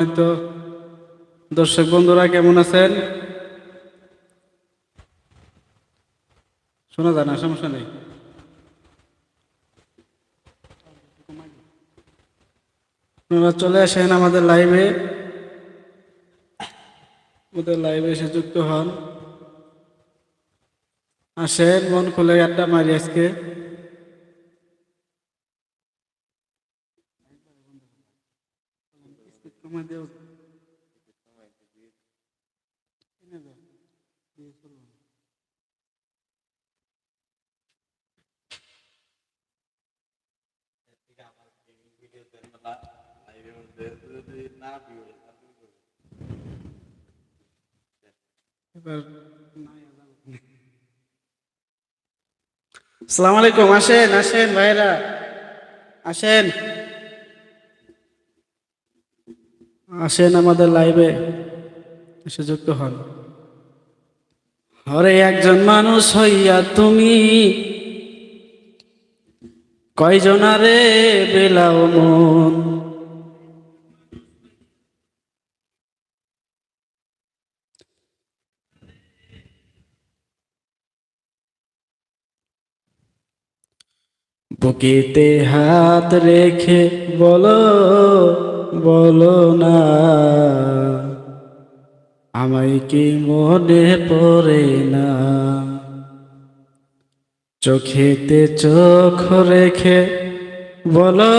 তো দর্শক বন্ধুরা কেমন আছেন? শোনা যায় না, সমস্যা নেই। আপনারা চলে আসেন আমাদের লাইভে আমাদের লাইভে এসে যুক্ত হন। আসেন, মন খুলে আড্ডা মারি আজকে। এবার সালাম আলাইকুম আসেন আসেন ভাইরা আসেন আসেন আমাদের লাইভে, এসে যুক্ত হন। হরে একজন মানুষ হইয়া তুমি কয়জনারে বেলাও মন? বুকেতে হাত রেখে বলো বলো না। আমায় কি মনে পড়ে না? চোখেতে চোখ রেখে বলো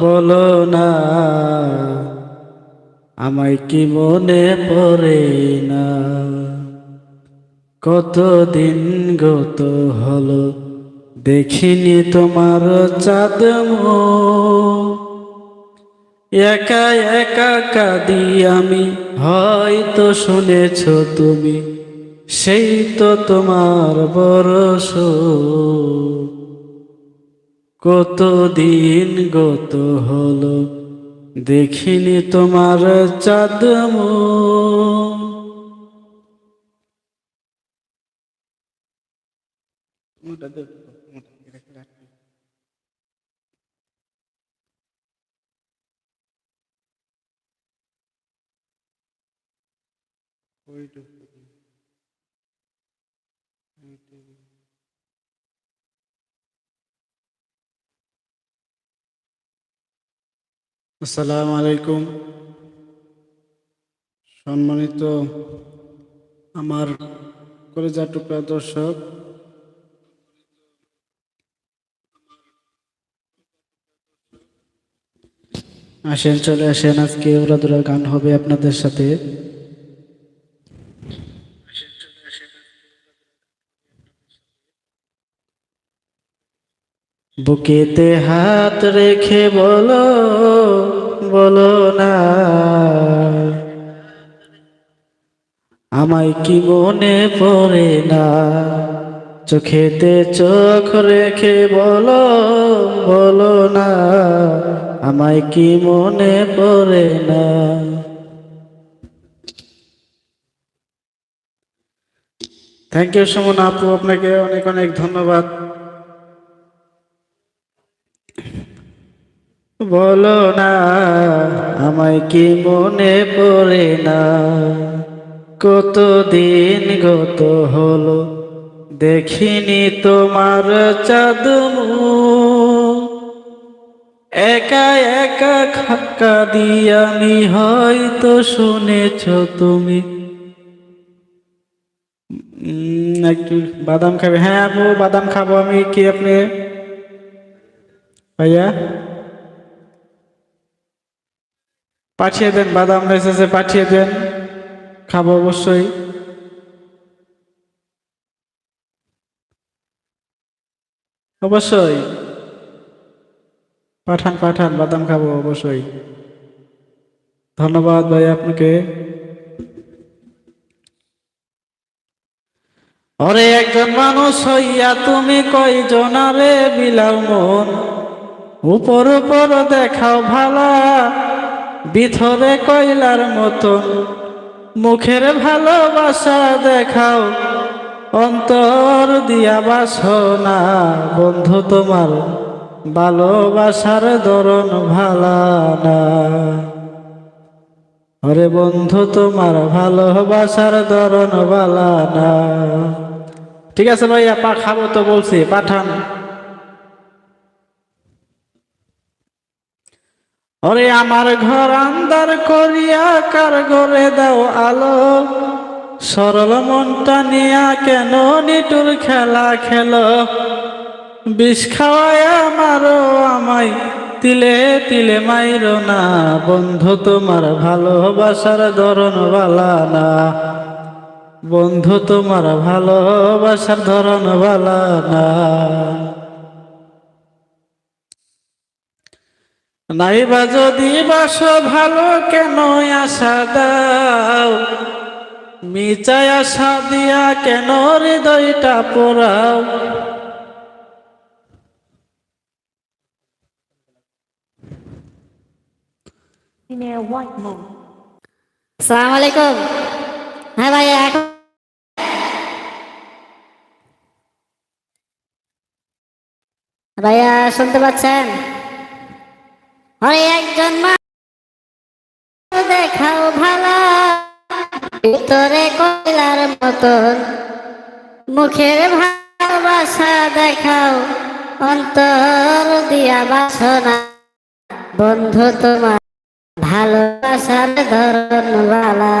বলো না। আমায় কি মনে পড়ে না? কতদিন গত হলো দেখিনি তোমার চাঁদ একা একা কাঁদি আমি। হয়তো শুনেছ তুমি, সেই তো তোমার বরস কতদিন গত হলো, দেখিনি তোমার আসসালামু আলাইকুম। সম্মানিত আমার কলেজা টুকরা দর্শক, আসেন, চলে আসেন। আজকে ওরাদুরা গান হবে আপনাদের সাথে। বুকেতে হাত রেখে বলো বলো না। আমায় কি মনে পড়ে না? চোখেতে চোখ রেখে বলো বলো না। আমায় কি মনে পড়ে না? থ্যাংক ইউ সুমন আপু, আপনাকে অনেক অনেক ধন্যবাদ। বলো না, আমায় কি মনে পড়ে না? কতদিন গত হলো, দেখিনি তোমার চাঁদ একা একা খাক্কা দিয়ে আমি হয়তো শুনেছ তুমি। একটু বাদাম খাবে। হ্যাঁ আপু, বাদাম খাব আমি, কি আপনি? ভাইয়া? পাঠিয়ে দেন, বাদাম মেসেজে পাঠিয়ে দেন। খাব অবশ্যই। অবশ্যই। পাঠান পাঠান, বাদাম খাব অবশ্যই। ধন্যবাদ ভাই আপনাকে। অরে একজন মানুষ হইয়া তুমি কয়জনারে বিলাও মন? উপর উপর দেখাও ভালা। ভিতরে কয়লার মতন মুখের ভালোবাসা দেখাও, অন্তর দিয়া বাসনা বন্ধু, তোমার ভালোবাসার দরণ ভালা না। ওরে বন্ধু, তোমার ভালোবাসার ধরন বালা না। ঠিক আছে ভাইয়া, পা খাব তো বলছি, পাঠান। ওরে আমার ঘর আন্দার করিয়া কার ঘরে দাও আলো? সরল মনটা নিয়া কেন নিটুর খেলা খেল? বিষ খাওয়ায় আমারও আমায়, তিলে তিলে মাইরো না। বন্ধু, তোমার ভালোবাসার ধরন বালা না। বন্ধু, তোমার ভালোবাসার ধরন বালা না। নাইবা যদি বাস ভালো কেন আশা দাও? মিচায় আশা দিয়া কেন হৃদয়টা পোড়াও. সালাম আলাইকুম। হ্যাঁ ভাই ভাইয়া শুনতে পাচ্ছেন? আরে একজন মা দেখাও ভালো। ভিতরে কয়লার মতন, মুখের ভালোবাসা দেখাও। অন্তর দিয়া বাসনা, বন্ধু তোমার ভালোবাসার ধরন বালা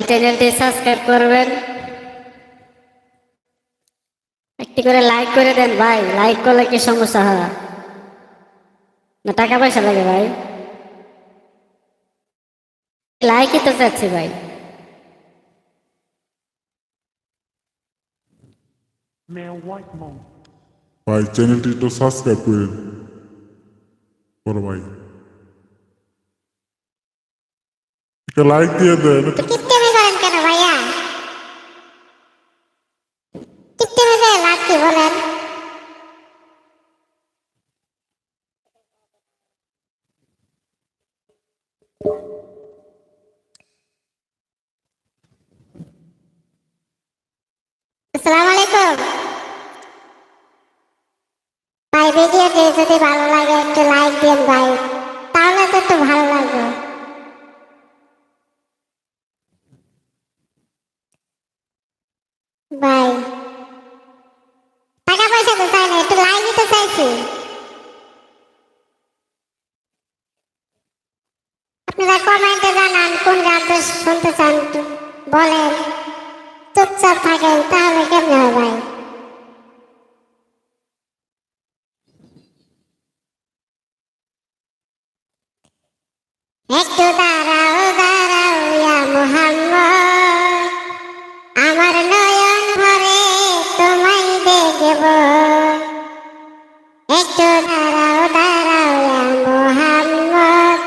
চ্যানেলটি সাবস্ক্রাইব করবেন। একটি করে লাইক করে দেন ভাই। লাইক করলে কি সমস্যা হয়? না টাকা পয়সা লাগে ভাই। লাইকই তো চাচ্ছি ভাই. ভাই চ্যানেলটি একটু সাবস্ক্রাইব করেন বড় ভাই। একটা লাইক দিয়ে দেন। যদি ভালো লাগে, একটু লাইক দিন ভাই। তাহলে তো একটু ভালো লাগবে। ভাই। টাকা পয়সা তো চাই না, একটু লাইনই তো চাইছি। আপনারা কমেন্টে জানান, কোন গানটা শুনতে চান, বলেন। চুপচাপ থাকেন, তাহলে হয় ভাই? একটু দাঁড়াও দাঁড়াও ইয়া মোহাম্মদ। আমার নয়ন ভরে তোমায় দেখব। একটু দাঁড়াও দাঁড়াও ইয়া মোহাম্মদ।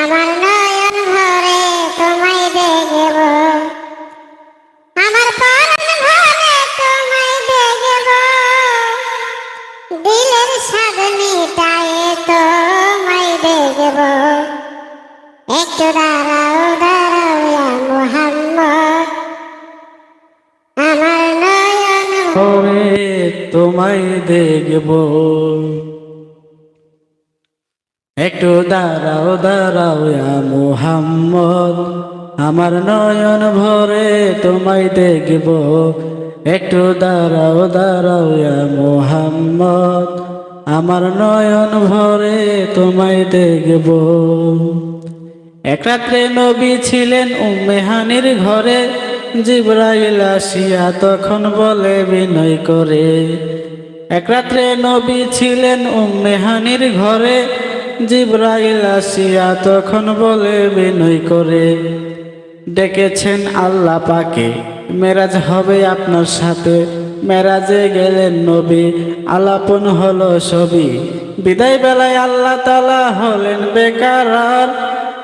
আমার নয়ন ভরে তোমায় দেখব। আমার পরাণ ভরে তোমায় দেখব। দিলের স্বাদ মিটায়ে তোমায় দেখব। একটু দাঁড়াও দাঁড়াও মোহাম্মদ। আমার নয়ন ওরে তোমায় দেখব। একটু দাঁড়াও দাঁড়াও ইয়া মুহাম্মদ। আমার নয়ন ভরে তোমায় দেখব। একটু দাঁড়াও দাঁড়াও ইয়া মুহাম্মদ। আমার নয়ন ভরে তোমায় দেখব। এক রাত্রে নবী ছিলেন উম্মেহানির ঘরে। জিব্রাইল আসিয়া তখন বলে, বিনয় করে। এক রাত্রে নবী ছিলেন উম্মেহানির ঘরে। জিব্রাইল আসিয়া তখন বলে, বিনয় করে। ডেকেছেন আল্লাহ পাকে। মেরাজ হবে আপনার সাথে। মেরাজে গেলেন নবী, আলাপন হলো ছবি বিদায় বেলায় আল্লাহ তালা হলেন বেকার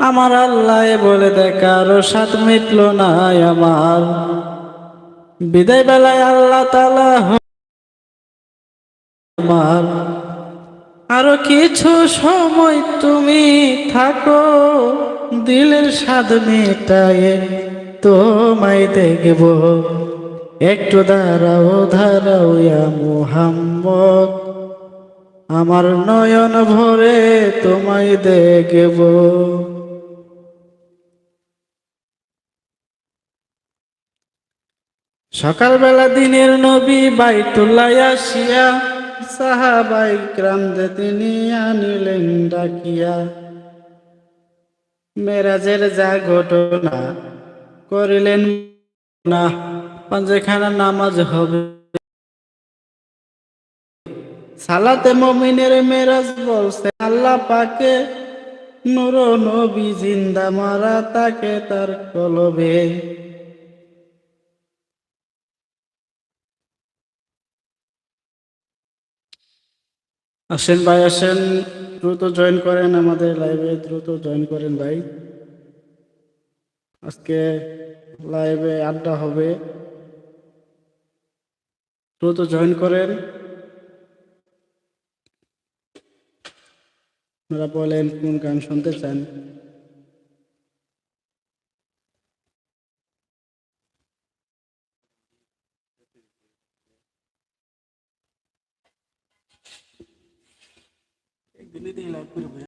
আমার আল্লাহ বলে দেখার সাত মিটল নাই আমার। বিদায় বেলায় আল্লাহ আমার। আরও কিছু সময় তুমি থাকো, দিলের স্বাদ মেটায়ে তোমায় দেখব। একটু দাঁড়াও দাঁড়াও ইয়া মুহাম্মদ। আমার নয়ন ভরে তোমায় দেখব। সকালবেলা দিনের নবী বাইতুল্লাহ আসিয়া, সাহাবাই ক্রামদে তিনি আনিলেন ডাকিয়া। মেরাজের যা ঘটনা করিলেন না পাঞ্জেখানা নামাজ হবে। সালাতে মমিনের মেরাজ বলছে, আল্লাহ পাকে নুর নবী জিন্দা মারা তাকে তার কলবে। আসেন ভাই, আসেন। দ্রুত জয়েন করেন আমাদের লাইভে দ্রুত জয়েন করেন ভাই। আজকে লাইভে আড্ডা হবে। দ্রুত জয়েন করেন। আপনারা বলেন কোন গান শুনতে চান। একদিনই দিন লাইভ করবে